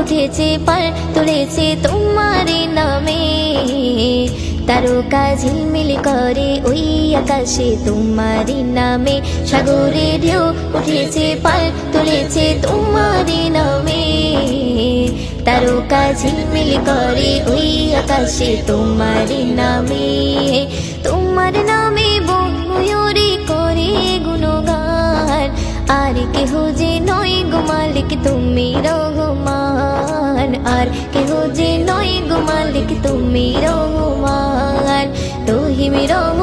উঠেছে, পাল তুলেছে তোমার নামে। তারকা ঝিলমিল করে ওই আকাশে তোমার নামে। সাগরে ঢেউ উঠেছে, পাল তুলেছে তোমার নামে। তারকা ঝিলমিল করে ওই আকাশে তোমার নামে। তোমার নামে বন ময়ূরী করে গুণগান। আর কেহ যে নয় তুমি রহমান আর কেহ যে নয় গো মালিক তুমি রহমান। রহিম রহমান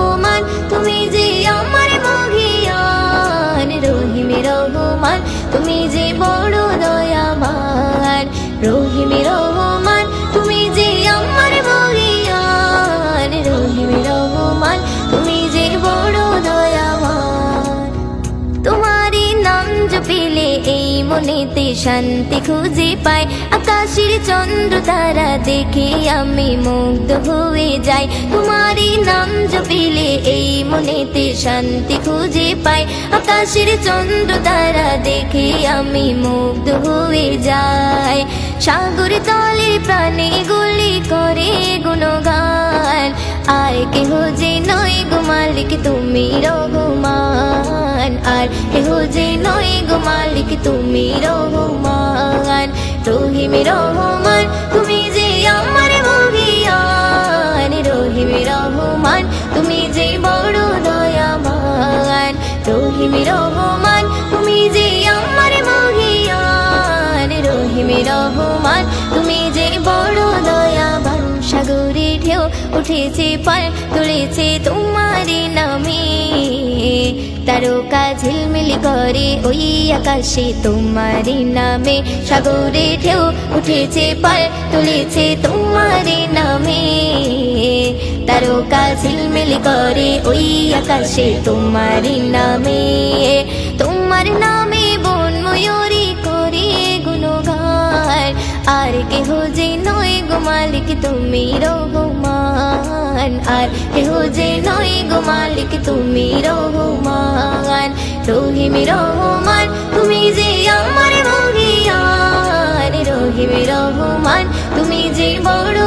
মনেতে শান্তি খুঁজে পাই। আকাশের চন্দ্র তারা দেখে আমি মুগ্ধ হয়ে যাই। তোমারই নাম জপিলে এই মনেতে শান্তি খুঁজে পাই। আকাশের চন্দ্র তারা দেখে আমি মুগ্ধ হয়ে যাই। সাগর তলে প্রাণে গুলি করে গুণগান। আর কেহ যে নয় গো মালিক, তুমি রহমান। আর কেহ যে নয় গো মালিক, তুমি রহমান। রহিম রহমান, তুমি যে আমার মহিয়ান। রহিম রহমান, তুমি যে বড় দয়ামান রহিম রহমান, তুমি যে আমার মহিয়ান। রহিম রহমান, তুমি যে বড় দয়াবান সাগরে ঢেউ উঠেছে পাল তুলেছে তোমার নামে। তারকা ঝিলমিল করে ওই আকাশে তোমার নামে। সাগরে ঢেউ উঠেছে পাল তুলেছে তোমার নামে। তারকা ঝিলমিল করে ওই আকাশে তোমার নামে। তোমার নামে বন ময়ূরী তুমি রহমান, আর কেহ যে নয় গো মালিক, তুমি রহমান। রহিম রহমান, তুমি যে আমার মহিয়ান। রহিম রহমান, তুমি যে বড়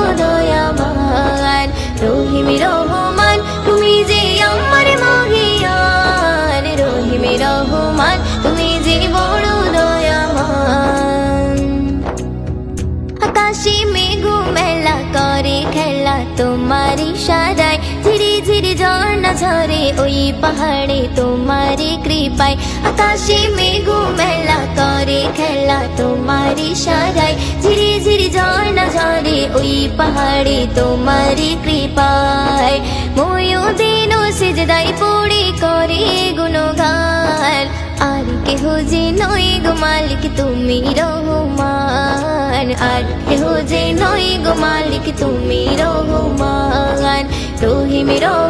ঝরে ওই পাহাড়ে তোমার কৃপায়। আকাশে মেঘু মেলা করে খেলা তোমার ইশারায় ধীরে ধীরে ঝর্ণা ঝরে ওই পাহাড়ে তোমার কৃপায়। ময়ূদিন সেজদাই পড়ে করে গুণগান। আর কেহ যে নয় গো মালিক, তুমি রহমান। আর কেহ যে নয় গো মালিক, তুমি রহমান। রহিম রহমান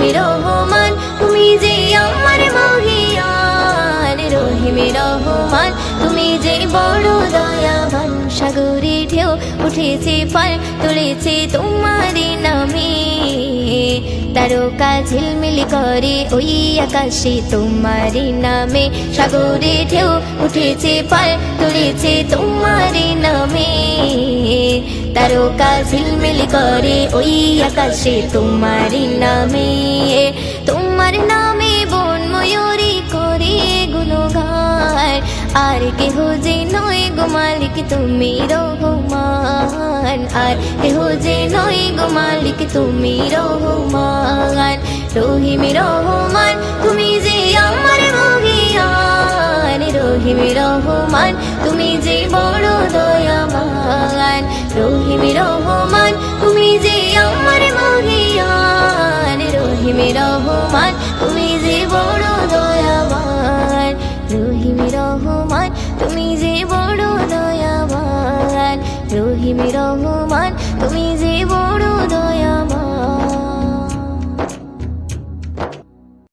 রহিম রহমান, তুমি যে আমার মহিয়ান রহিম রহমান, তুমি যে বড় দয়াবান। সাগরে ঢেউ উঠেছে, পাল তুলেছে তোমার নামে। তারকা ঝিলমিল করে ওই আকাশে তোমার নামে। সাগরে ঢেউ উঠেছে, পাল তুলেছে তোমার নামে। তারকা ঝিলমিল করে ওই আকাশে তোমার নামে। তোমার নামে বন ময়ূরী করে গুণগান। আর কেহ যে নয় গো মালিক, তুমি রহমান। আর কেহ যে নয় গো মালিক, তুমি রহমান। রহিম রহমান, তুমি যে আমার রহিম রহমান